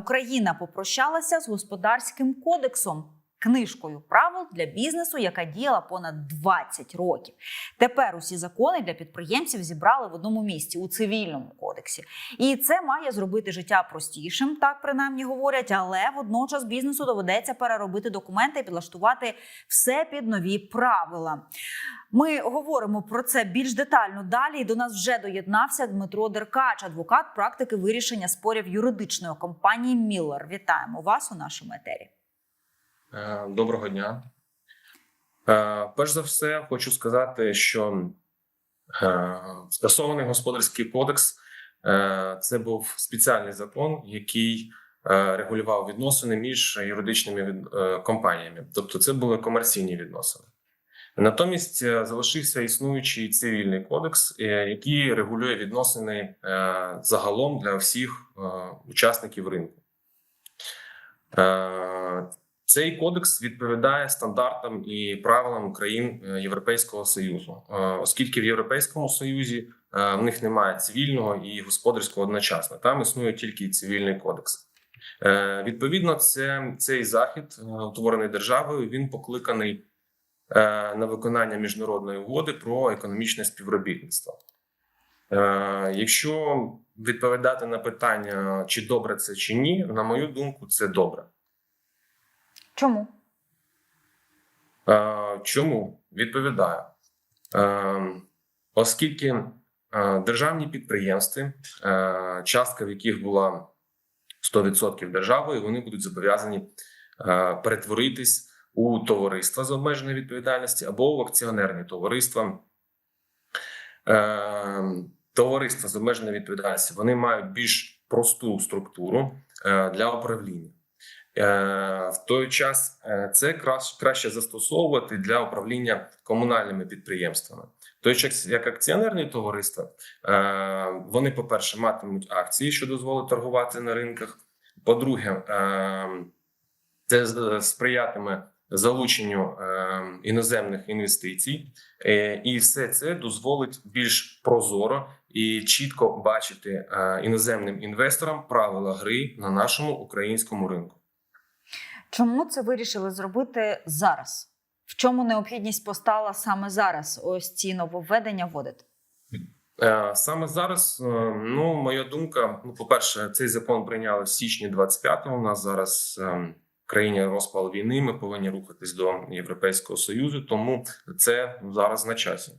Україна попрощалася з господарським кодексом. Книжкою правил для бізнесу, яка діяла понад 20 років. Тепер усі закони для підприємців зібрали в одному місці у цивільному кодексі, і це має зробити життя простішим, так принаймні говорять. Але водночас бізнесу доведеться переробити документи і підлаштувати все під нові правила. Ми говоримо про це більш детально далі. І до нас вже доєднався Дмитро Деркач, адвокат практики вирішення спорів юридичної компанії Міллер. Вітаємо вас у нашому етері. Е, Доброго дня. Е, Перш за все, хочу сказати, що е, скасований господарський кодекс це був спеціальний закон, який регулював відносини між юридичними компаніями, тобто це були комерційні відносини. Натомість залишився існуючий цивільний кодекс, який регулює відносини загалом для всіх учасників ринку. Цей кодекс відповідає стандартам і правилам країн е, Європейського союзу, Е, оскільки в Європейському Союзі е, в них немає цивільного і господарського одночасно. Там існує тільки цивільний кодекс. Відповідно, це цей захід, утворений державою, він покликаний на виконання міжнародної угоди про економічне співробітництво. Якщо відповідати на питання, чи добре це чи ні, на мою думку, це добре. Чому? Е, Чому відповідаю? Е, Оскільки е, державні підприємства, е, частка в яких була 100% державою, вони будуть зобов'язані е, перетворитись у товариства з обмеженою відповідальності або в акціонерні товариства. Е, Товариства з обмеженою відповідальністю вони мають більш просту структуру е, для управління. Е, В той час е, це краще, застосовувати для управління комунальними підприємствами. Той час, як акціонерні товариства, е, вони, по-перше, матимуть акції, що дозволить торгувати на ринках. По-друге, це сприятиме залученню іноземних інвестицій, і все це дозволить більш прозоро і чітко бачити іноземним інвесторам правила гри на нашому українському ринку. Чому це вирішили зробити зараз? В чому необхідність постала саме зараз? Ось ці нововведення вводити? Е, Саме зараз, е, ну моя думка. Ну, по-перше, цей закон прийняли в січні 25-го. У нас зараз е, в країні розпал війни. Ми повинні рухатись до Європейського союзу, тому це зараз на часі.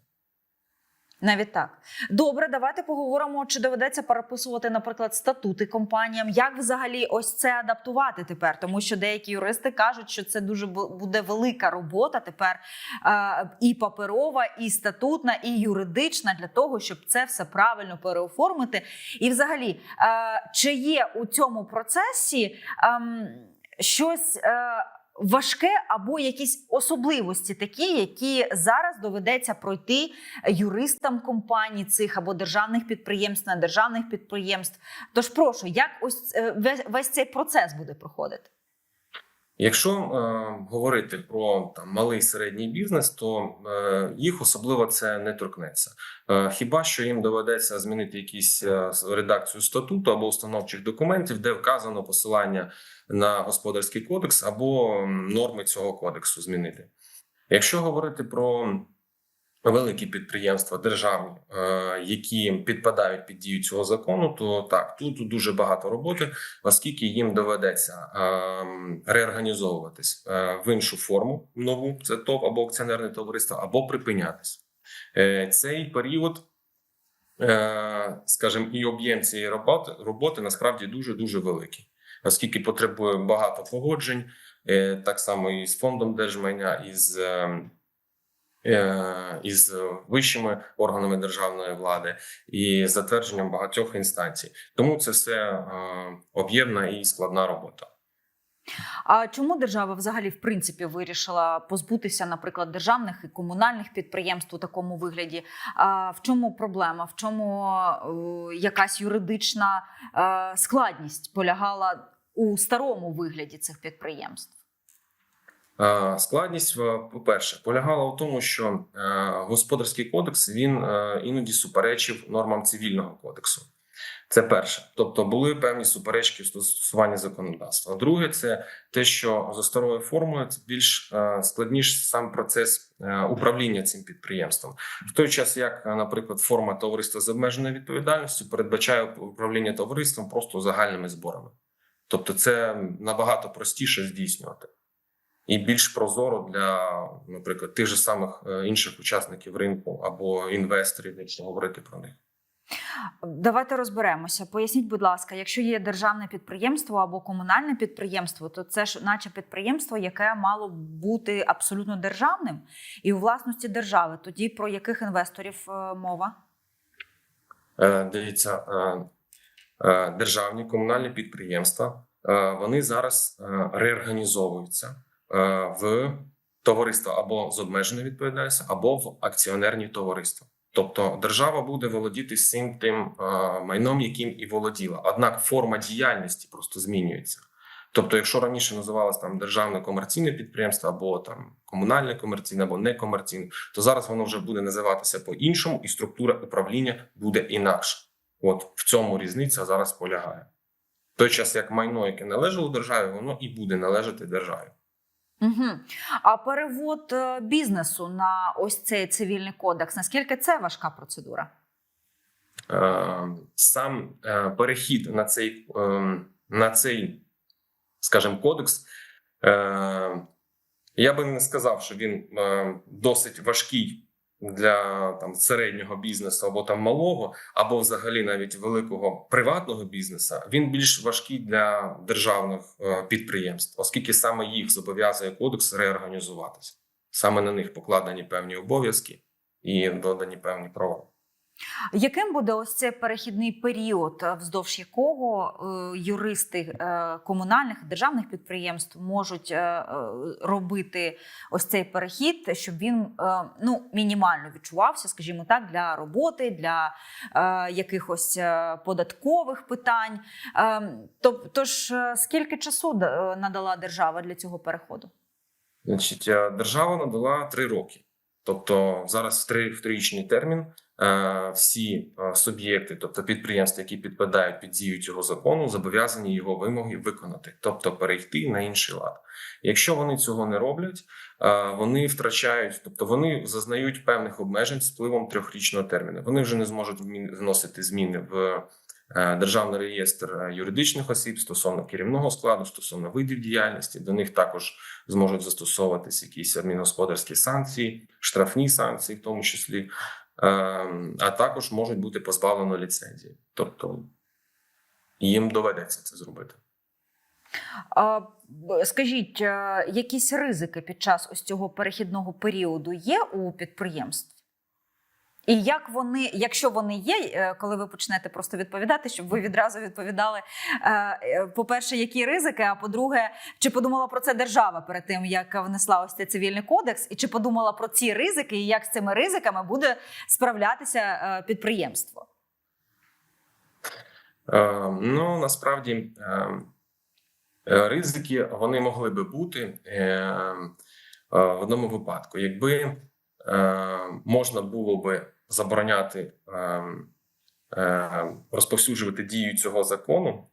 Навіть так. Добре, давайте поговоримо, чи доведеться переписувати, наприклад, статути компаніям. Як взагалі ось це адаптувати тепер? Тому що деякі юристи кажуть, що це дуже буде велика робота тепер е, і паперова, і статутна, і юридична для того, щоб це все правильно переоформити. І, взагалі, е, чи є у цьому процесі ем, щось. Важке або якісь особливості, такі, які зараз доведеться пройти юристам компаній цих або державних підприємств на державних підприємств. Тож прошу, як ось е, весь цей процес буде проходити? Якщо е, говорити про там малий середній бізнес, то е, їх особливо це не торкнеться. Е, хіба що їм доведеться змінити якісь е, редакцію статуту або установчих документів, де вказано посилання на господарський кодекс або норми цього кодексу змінити. Якщо говорити про великі підприємства державні, е, які підпадають під дію цього закону, то так тут дуже багато роботи, оскільки їм доведеться е, реорганізовуватись е, в іншу форму нову, це ТОВ або акціонерне товариство, або припинятись. Е, Цей період, скажімо, і об'єм цієї роботи, роботи насправді дуже дуже великий, оскільки потребує багато погоджень, так само і з фондом держмайна, і з е, е, із вищими органами державної влади і затвердженням багатьох інстанцій. Тому це все е, об'ємна і складна робота. А чому держава взагалі в принципі вирішила позбутися, наприклад, державних і комунальних підприємств у такому вигляді? А в чому проблема? В чому е, якась юридична е, складність полягала у старому вигляді цих підприємств? Е, Складність, е, по-перше, полягала в тому, що е, господарський кодекс він іноді суперечив нормам цивільного кодексу. Це перше, тобто були певні суперечки в застосуванні законодавства. Друге, це те, що за старою формою це більш е, складніш сам процес управління цим підприємством. В той час, як, наприклад, форма товариства з обмеженою відповідальністю передбачає управління товариством просто загальними зборами. Тобто, це набагато простіше здійснювати і більш прозоро для, наприклад, тих же самих е, інших учасників ринку або інвесторів, якщо говорити про них. Давайте розберемося. Поясніть, будь ласка, якщо є державне підприємство або комунальне підприємство, то це ж, наче підприємство, яке мало бути абсолютно державним і у власності держави. Тоді про яких інвесторів е, мова? Е, Дивіться, державні комунальні підприємства вони зараз реорганізовуються в товариство або з обмеженою відповідальністю, або в акціонерні товариства. Тобто держава буде володіти всім тим е, майном, яким і володіла. Однак форма діяльності просто змінюється. Тобто, якщо раніше називалось там державне комерційне підприємство, або там комунальне комерційне, або некомерційне, то зараз воно вже буде називатися по-іншому, і структура управління буде інакша. От в цьому різниця зараз полягає. В той час, як майно, яке належало державі, воно і буде належати державі. Угу. А перевод е, бізнесу на ось цей цивільний кодекс, наскільки це важка процедура? Е, Сам е, перехід на цей, на цей, скажімо, кодекс, я би не сказав, що він досить важкий для там середнього бізнесу або там малого, або взагалі навіть великого приватного бізнесу. Він більш важкий для державних е, підприємств, оскільки саме їх зобов'язує кодекс реорганізуватися. Саме на них покладені певні обов'язки і додані певні права. Яким буде ось цей перехідний період, е, вздовж якого е, юристи е, комунальних державних підприємств можуть робити ось цей перехід, щоб він ну мінімально відчувався, скажімо так, для роботи, для якихось податкових питань? Е, скільки часу надала держава для цього переходу? Значить, держава надала три роки. Тобто зараз в три в трирічний термін всі е, суб'єкти, тобто підприємства, які підпадають під дію цього закону, зобов'язані його вимоги виконати, тобто перейти на інший лад. Якщо вони цього не роблять, е, вони втрачають, тобто вони зазнають певних обмежень з впливом трьохрічного терміну. Вони вже не зможуть вносити зміни в е, державний реєстр е, юридичних осіб стосовно керівного складу, стосовно видів діяльності. До них також зможуть застосовуватись якісь адмінгосподарські санкції, штрафні санкції, в тому числі, а також можуть бути позбавлено ліцензії. Тобто їм доведеться це зробити. А, Скажіть, е, якісь ризики під час ось цього перехідного періоду є у підприємств? І як вони, якщо вони є, е, коли ви почнете просто відповідати, щоб ви відразу відповідали, е, е, по-перше, які ризики, а по-друге, чи подумала про це держава перед тим, як внесла ось цей цивільний кодекс, і чи подумала про ці ризики, і як з цими ризиками буде справлятися підприємство? Ну насправді ризики вони могли би бути в одному випадку, якби можна було би забороняти е, е, розповсюджувати дію цього закону.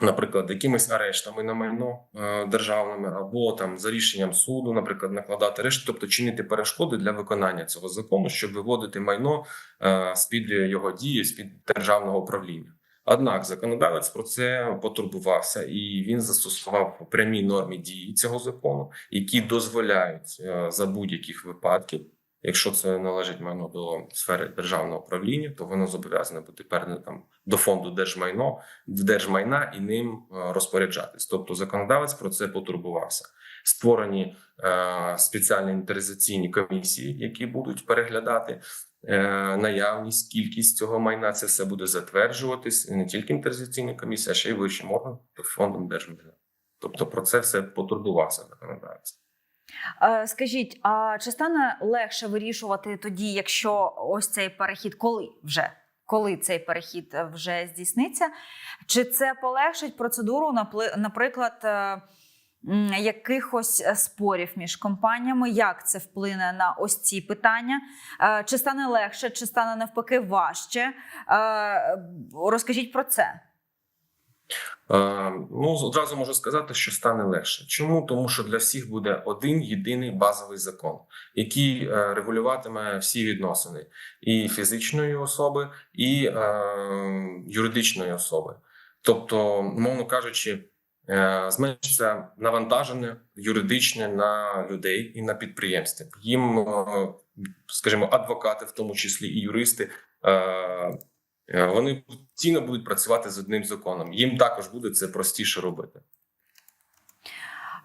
Наприклад, якимись арештами на майно е, державними, або там за рішенням суду, наприклад, накладати арешт, тобто чинити перешкоди для виконання цього закону, щоб виводити майно е, з під його дії, з під державного управління. Однак законодавець про це потурбувався, і він застосував прямі норми дії цього закону, які дозволяють е, за будь-яких випадків, якщо це належить майно до сфери державного управління, то воно зобов'язане бути передане там до фонду держмайно в держмайна і ним е, розпоряджатись. Тобто законодавець про це потурбувався. Створені е, спеціальні інтеризаційні комісії, які будуть переглядати наявність, кількість цього майна. Це все буде затверджуватись не тільки інтеризаційна комісія, а ще й вищим органом фондом держмайна. Тобто про це все потурбувався законодавець. Е, Скажіть, а чи стане легше вирішувати тоді, якщо ось цей перехід, коли вже? Коли цей перехід е, вже здійсниться? Чи це полегшить процедуру, наприклад, е, якихось е, спорів між компаніями? Як це вплине на ось ці питання? Е, Чи стане легше, чи стане навпаки важче? Е, Розкажіть про це. Ну, одразу можу сказати, що стане легше. Чому? Тому що для всіх буде один єдиний базовий закон, який регулюватиме всі відносини і фізичної особи, і е, юридичної особи. Тобто, мовно кажучи, зменшиться навантаження юридичне на людей і на підприємства. Їм, е, скажімо, адвокати, в тому числі і юристи. е, Е, Вони постійно будуть працювати з одним законом. Їм також буде це простіше робити.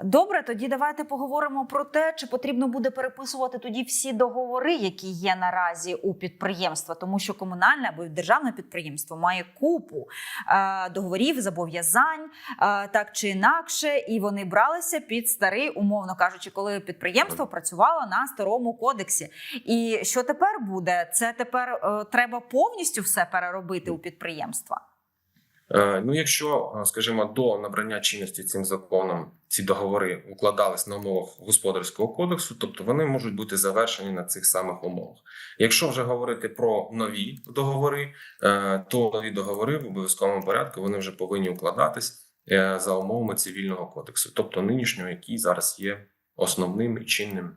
Добре, тоді давайте поговоримо про те, чи потрібно буде переписувати тоді всі договори, які є наразі у підприємства, тому що комунальне або державне підприємство має купу е, договорів, зобов'язань, е, так чи інакше, і вони бралися під старий, умовно кажучи, коли підприємство працювало на старому кодексі. І що тепер буде? Це тепер е, треба повністю все переробити у підприємства. Е, Ну, якщо, е, скажімо, до набрання чинності цим законом ці договори укладались на умовах господарського кодексу, тобто вони можуть бути завершені на цих самих умовах. Якщо вже говорити про нові договори, е, то нові договори в обов'язковому порядку вони вже повинні укладатись за умовами цивільного кодексу, тобто нинішнього, який зараз є основним і чинним.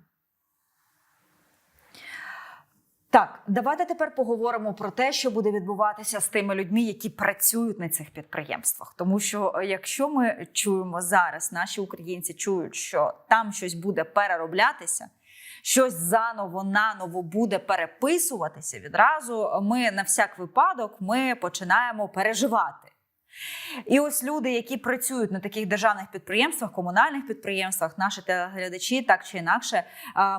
Так, давайте тепер поговоримо про те, що буде відбуватися з тими людьми, які працюють на цих підприємствах. Тому що е, якщо ми чуємо зараз, наші українці чують, що там щось буде перероблятися, щось заново наново буде переписуватися, відразу ми на всяк випадок ми починаємо переживати. І ось люди, які працюють на таких державних підприємствах, комунальних підприємствах, наші телеглядачі, так чи інакше,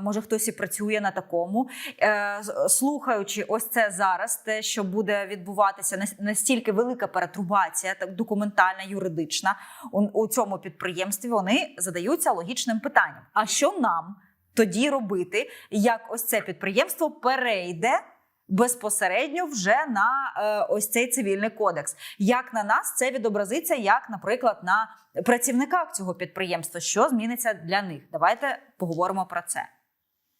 може хтось і працює на такому, Е, слухаючи ось це зараз, те, що буде відбуватися, настільки велика перетрубація, так документальна, юридична у, у цьому підприємстві, вони задаються логічним питанням: а що нам тоді робити, як ось це підприємство перейде? Безпосередньо вже на е, ось цей цивільний кодекс. Як на нас це відобразиться, як, наприклад, на працівниках цього підприємства, що зміниться для них? Давайте поговоримо про це.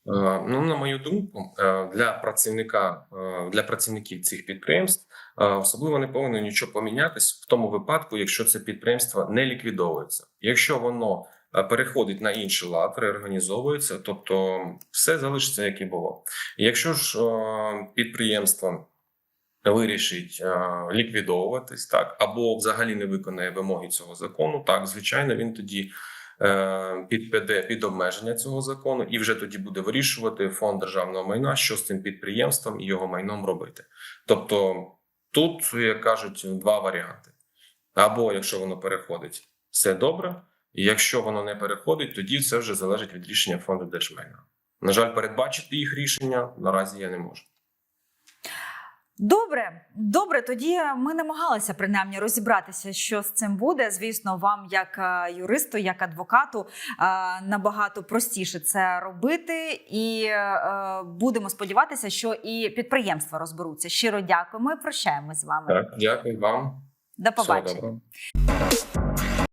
Е, Ну, на мою думку, е, для працівника е, для працівників цих підприємств особливо не повинно нічого помінятись в тому випадку, якщо це підприємство не ліквідовується. Якщо воно переходить на інший лад, реорганізовується, тобто все залишиться як і було. Якщо ж е, підприємство вирішить е, ліквідовуватись, так або взагалі не виконає вимоги цього закону, так звичайно, він тоді е, підпаде під обмеження цього закону, і вже тоді буде вирішувати фонд державного майна, що з цим підприємством і його майном робити. Тобто тут, як кажуть, два варіанти: або якщо воно переходить, все добре. І якщо воно не переходить, тоді це вже залежить від рішення фонду держмайна. На жаль, передбачити їх рішення наразі я не можу. Добре, добре. Тоді ми намагалися принаймні розібратися, що з цим буде. Звісно, вам, як е, юристу, як адвокату, е, набагато простіше це робити, і е, будемо сподіватися, що і підприємства розберуться. Щиро дякуємо. і Прощаємось з вами. Так, дякую вам. До побачення.